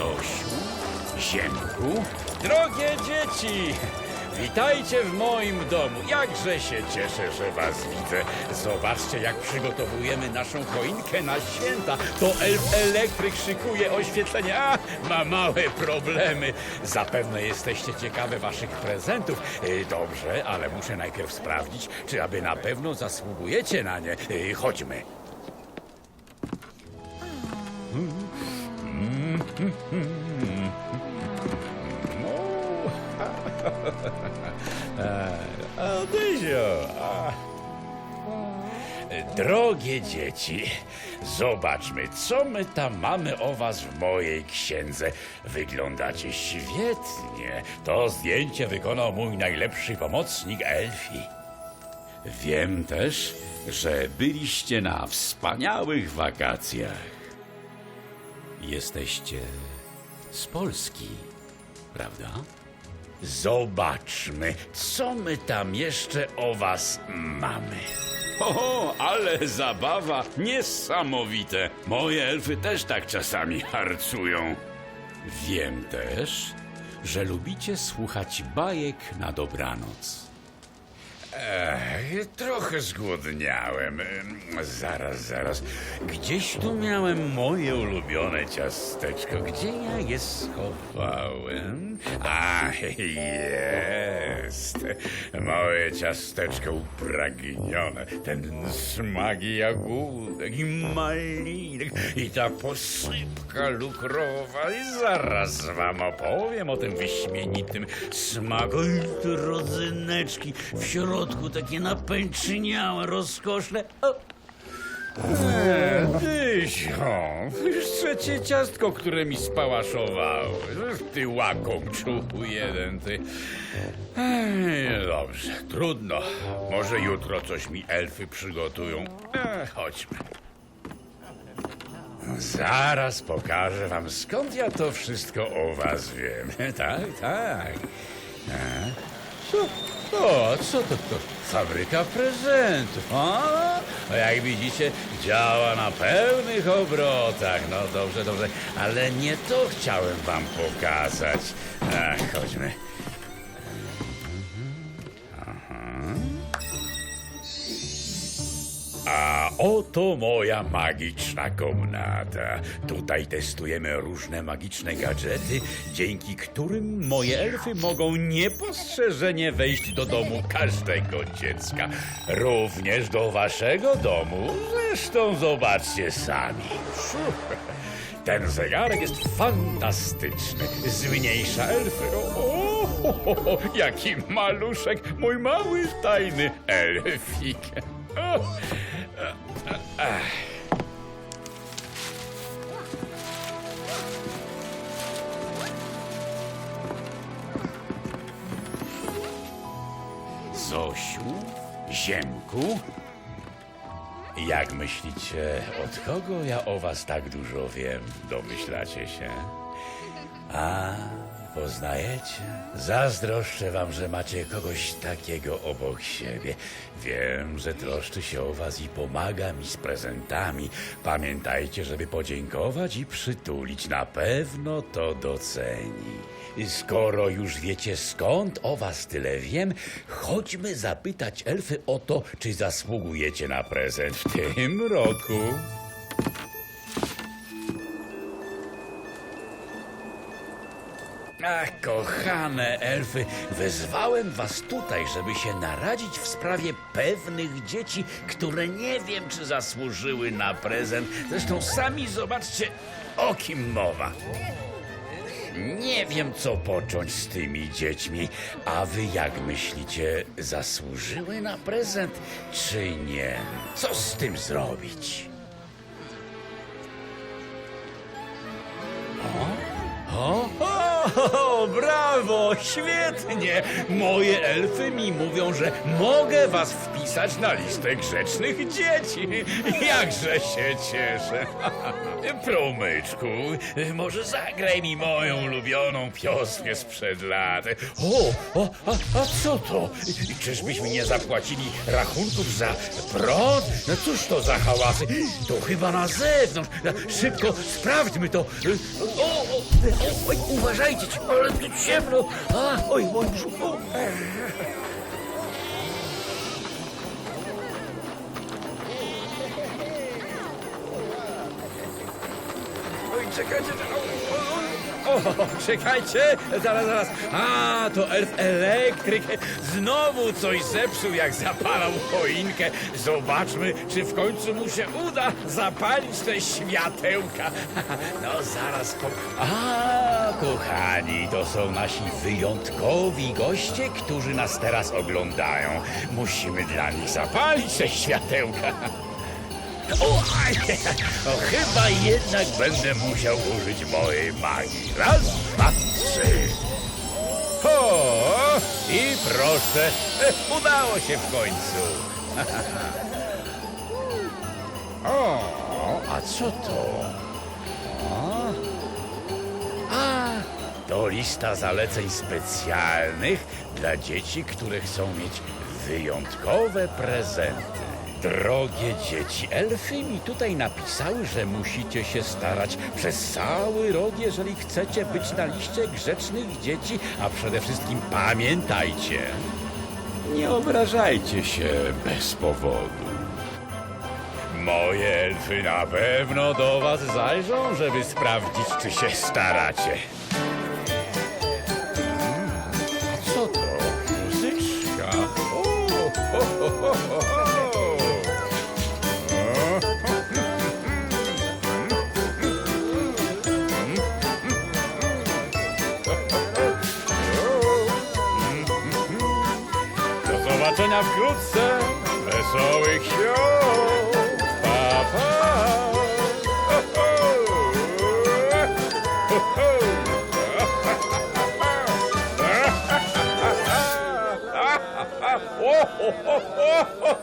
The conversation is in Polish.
Zosiu, Ziemku, drogie dzieci! Witajcie w moim domu. Jakże się cieszę, że was widzę. Zobaczcie, jak przygotowujemy naszą choinkę na święta. To elf elektryk szykuje oświetlenie. A, ma małe problemy. Zapewne jesteście ciekawe waszych prezentów. Y, Dobrze, ale muszę najpierw sprawdzić, czy aby na pewno zasługujecie na nie. Y, Chodźmy. A, Dyzio, a. Drogie dzieci, zobaczmy, co my tam mamy o was w mojej księdze. Wyglądacie świetnie. To zdjęcie wykonał mój najlepszy pomocnik Elfi. Wiem też, że byliście na wspaniałych wakacjach. Jesteście z Polski, prawda? Zobaczmy, co my tam jeszcze o was mamy. O, ale zabawa niesamowite. Moje elfy też tak czasami harcują. Wiem też, że lubicie słuchać bajek na dobranoc. Ech, trochę zgłodniałem. Zaraz, zaraz. Gdzieś tu miałem moje ulubione ciasteczko. Gdzie ja je schowałem? A, jest. Moje ciasteczko upragnione. Ten smak jagódek i malinek i ta posypka lukrowa. I zaraz wam opowiem o tym wyśmienitym smaku. I w środku takie napęczyniałe, rozkoszne. O. Eee, Dyzio, już trzecie ciastko, które mi spałaszowało. Ty łakomczu jeden, ty. Ej, dobrze, trudno. Może jutro coś mi elfy przygotują. Eee, chodźmy. Zaraz pokażę wam, skąd ja to wszystko o was wiem. Tak, tak. E? Co? O, co to, to? Fabryka prezentów. A, no jak widzicie, działa na pełnych obrotach. No dobrze, dobrze, ale nie to chciałem wam pokazać. Ach, chodźmy. Oto moja magiczna komnata. Tutaj testujemy różne magiczne gadżety, dzięki którym moje elfy mogą niepostrzeżenie wejść do domu każdego dziecka. Również do waszego domu. Zresztą zobaczcie sami. Ten zegarek jest fantastyczny. Zmniejsza elfy. O, o, o, o, jaki maluszek, mój mały tajny elfik. Zosiu, Ziemku, jak myślicie, od kogo ja o was tak dużo wiem? Domyślacie się? A, poznajecie? Zazdroszczę wam, że macie kogoś takiego obok siebie. Wiem, że troszczy się o was i pomaga mi z prezentami. Pamiętajcie, żeby podziękować i przytulić. Na pewno to doceni. Skoro już wiecie skąd o was tyle wiem, chodźmy zapytać elfy o to, czy zasługujecie na prezent w tym roku. Ach, kochane elfy, wezwałem was tutaj, żeby się naradzić w sprawie pewnych dzieci, które nie wiem, czy zasłużyły na prezent. Zresztą sami zobaczcie, o kim mowa. Nie wiem, co począć z tymi dziećmi. A wy jak myślicie, zasłużyły na prezent, czy nie? Co z tym zrobić? O, brawo, świetnie! Moje elfy mi mówią, że mogę was wpisać na listę grzecznych dzieci. Jakże się cieszę. Promyczku, może zagraj mi moją ulubioną pioskę sprzed lat. O, o a, a co to? Czyżbyśmy nie zapłacili rachunków za prąd? No cóż to za hałasy? To chyba na zewnątrz. Szybko, sprawdźmy to. O, o, o, oj, uważajcie, ale tu ciemno. A, oj, mój brzuch. o. Oj, czekajcie, o, o, czekajcie, zaraz, zaraz. A, to elf elektryk znowu coś zepsuł, jak zapalał choinkę. Zobaczmy, czy w końcu mu się uda zapalić te światełka. No, zaraz po... A, kochani, to są nasi wyjątkowi goście, którzy nas teraz oglądają. Musimy dla nich zapalić te światełka. O, aj, o, chyba jednak będę musiał użyć mojej magii. Raz, dwa, trzy. O, i proszę, udało się w końcu. O, a co to? A, to lista zaleceń specjalnych dla dzieci, które chcą mieć wyjątkowe prezenty. Drogie dzieci, elfy mi tutaj napisały, że musicie się starać przez cały rok, jeżeli chcecie być na liście grzecznych dzieci, a przede wszystkim pamiętajcie, nie obrażajcie się bez powodu. Moje elfy na pewno do was zajrzą, żeby sprawdzić, czy się staracie. Zobaczenia wkrótce. Wesołych świąt. Pa, pa. Ho, ho. Ho, ho. Ho.